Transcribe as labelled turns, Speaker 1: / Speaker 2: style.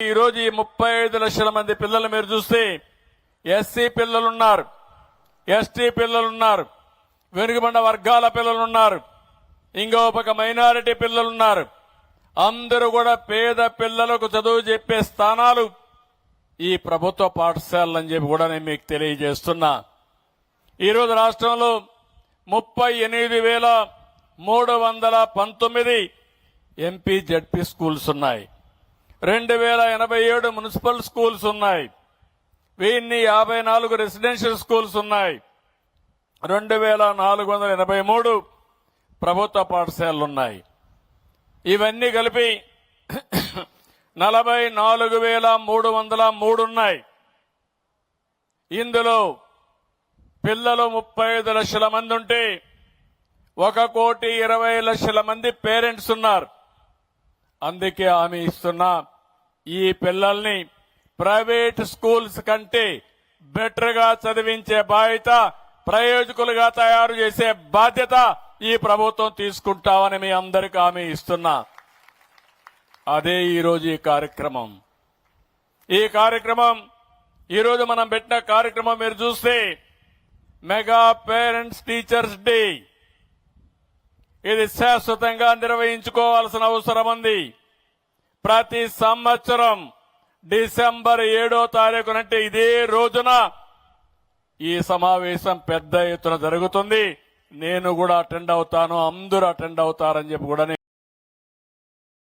Speaker 1: ఈ రోజు ఈ ముప్పై ఐదు లక్షల మంది పిల్లలు మీరు చూస్తే ఎస్సీ పిల్లలు ఉన్నారు ఎస్టీ పిల్లలు ఉన్నారు వెనుకబడిన వర్గాల పిల్లలు ఉన్నారు ఇంకో ఒక మైనారిటీ పిల్లలు ఉన్నారు అందరూ కూడా పేద పిల్లలకు చదువు చెప్పే స్థానాలు ఈ ప్రభుత్వ పాఠశాలలు చెప్పి కూడా నేను మీకు తెలియజేస్తున్నా. ఈరోజు రాష్ట్రంలో ముప్పై ఎనిమిది వేల మూడు వందల పంతొమ్మిది ఎంపీ జడ్పీ స్కూల్స్ ఉన్నాయి. రెండు వేల ఎనభై ఏడు మున్సిపల్ స్కూల్స్ ఉన్నాయి. వెయ్యి యాభై నాలుగు రెసిడెన్షియల్ స్కూల్స్ ఉన్నాయి. రెండు వేల నాలుగు వందల ఎనభై మూడు ప్రభుత్వ పాఠశాలలు ఉన్నాయి ఇవన్నీ కలిపి నలభై నాలుగు వేల మూడు వందల మూడు ఉన్నాయి. ఇందులో పిల్లలు ముప్పై ఐదు లక్షల మంది ఉంటే ఒక కోటి ఇరవై లక్షల మంది పేరెంట్స్ ఉన్నారు. అందుకే హామీ ఇస్తున్నా ఈ పిల్లల్ని ప్రైవేట్ స్కూల్స్ కంటే బెటర్గా చదివించే బాధ్యత ప్రయోజకులుగా తయారు చేసే బాధ్యత ఈ ప్రభుత్వం తీసుకుంటామని మీ అందరికీ హామీ ఇస్తున్నా. అదే ఈరోజు ఈ కార్యక్రమం. ఈ కార్యక్రమం ఈరోజు మనం పెట్టిన కార్యక్రమం మీరు చూస్తే మెగా పేరెంట్స్ టీచర్స్ డే. ఇది శాశ్వతంగా నిర్వహించుకోవాల్సిన అవసరం ఉంది. ప్రతి సంవత్సరం డిసెంబర్ ఏడో తారీఖు అంటే ఇదే రోజున ఈ సమావేశం పెద్ద ఎత్తున జరుగుతుంది. నేను కూడా అటెండ్ అవుతాను అందరూ అటెండ్ అవుతారని చెప్పి కూడా